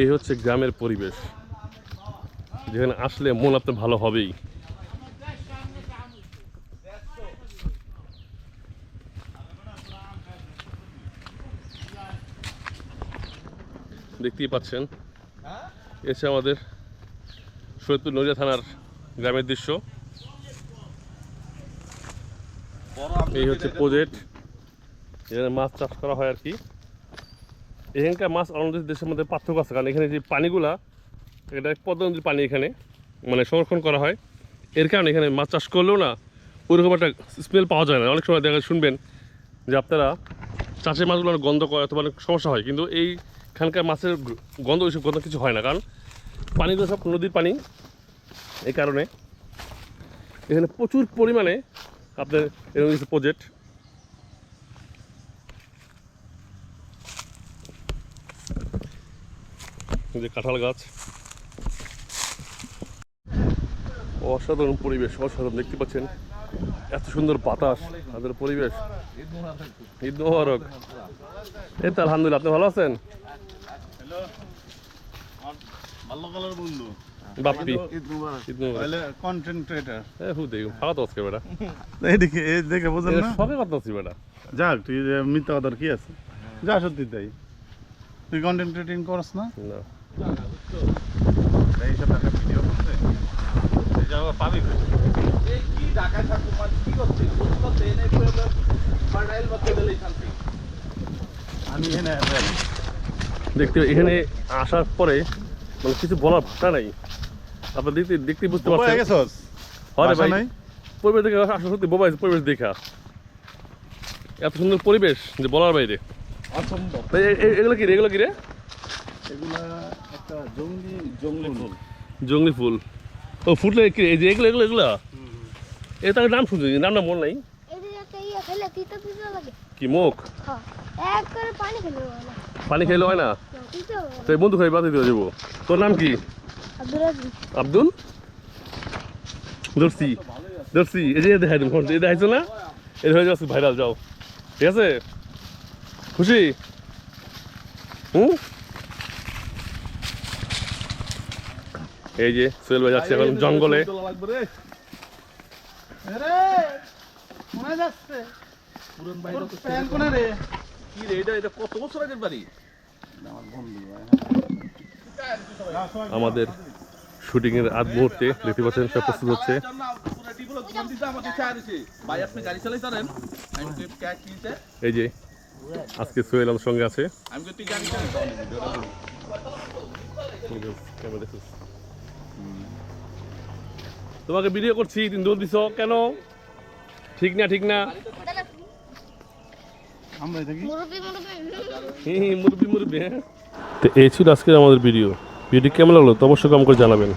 এই হচ্ছে গ্রামের পরিবেশ। যেখানে আসলে মন আপনার ভালো হবেই। দেখতেই পাচ্ছেন, এসে আমাদের সৈয়দপুর নদিয়া থানার গ্রামের দৃশ্য। এই হচ্ছে প্রজেক্ট এখানে মাছ চাষ করা হয় আর কি। এখানকার মাছ অন্য দেশের মধ্যে পার্থক্য আছে, কারণ এখানে যে পানিগুলা, এটা পদ্মা নদীর পানি এখানে মানে সংরক্ষণ করা হয়। এর কারণে এখানে মাছ চাষ করলেও না ওইরকম একটা স্মেল পাওয়া যায় না। অনেক সময় দেখা শুনবেন যে আপনারা চাষের মাছগুলো অনেক গন্ধ করে অথবা অনেক সমস্যা হয়, কিন্তু এইখানকার মাছের গন্ধ ওইসব গন্ধ কিছু হয় না, কারণ পানিগুলো সব নদীর পানি। এই কারণে এখানে প্রচুর পরিমাণে আপনার এরকম কিছু প্রজেক্ট যে কাঁঠাল গাছ। অসাধারণ পরিবেশ অসাধারণ দেখতে পাচ্ছেন? এত সুন্দর বাতাস তাদের পরিবেশ। ঈদ মোবারক। এই তো আলহামদুলিল্লাহ আপনি ভালো আছেন? বন্ধু। বাপ্পি। কন্টেন্ট ক্রিয়েটার এ ভালো তো আজকে বেটা। এই দেখে এই দেখে বোঝেন না। সবে কথা বেটা। যাক তুই যে মিথ্যা কথার কি আছে? যা সত্যি তাই। তুই কন্টেন্ট ক্রিয়েটিং না? না। এইসব একটা ভিডিও করতে এই জায়গা পাবি কই? আমি এখানে দেখতে এখানে আসার পরে মানে কিছু বলার ভাষা নাই। আপনার দেখতে দেখতে বুঝতে বোবা হয়ে পারছেন গেছস ভাই। নাই? পরিবেশ দেখে আসলে সত্যি বোবাই পরিবেশ দেখা এত সুন্দর পরিবেশ যে বলার বাইরে। অসম্ভব। এগুলো কি রে এগুলো কি রে? এগুলা একটা জঙ্গলি জঙ্গলি ফুল। জঙ্গলি ফুল। ও ফুটলে কি? এই যে এগুলো এগুলো এগুলো? এ তার নাম শুনছি নামটা মনে নাই? ইয়ে কি মুখ? হ্যাঁ এক করে পানি খেলে হয় না। পানি খেলে না? তিতা না। তো এই বন্ধু খাই বাতি দিয়ে যাব। তোর নাম কি? আব্দুল রাজি আব্দুল? দর্শি দর্শি এই যে দেখাই তুমি এই দেখাইছো না? এটা হয়ে যাচ্ছে ভাইরাল যাও। ঠিক আছে? খুশি? হুম? এই যে সোহেল ভাই যাচ্ছে এখন জঙ্গলে। আমাদের শুটিং এর আগ মুহূর্তে দেখতে পাচ্ছেন সব প্রস্তুত হচ্ছে। ভাই আপনি গাড়ি চালাই জানেন আমি তো ক্যাক কিনতে এই যে আজকে সোহেল আমার সঙ্গে আছে। আমি তো তুই গাড়ি চালাই। তোমাকে ভিডিও করছি তুমি দোল দিছ কেন? ঠিক না ঠিক না? আমরা থাকি মুরব্বি মুরব্বি। হি হি, মুরব্বি মুরব্বি হ্যাঁ। তো এই ছিল আজকে আমাদের ভিডিও ভিডিও কেমন লাগল? তো অবশ্যই কম করে জানাবেন।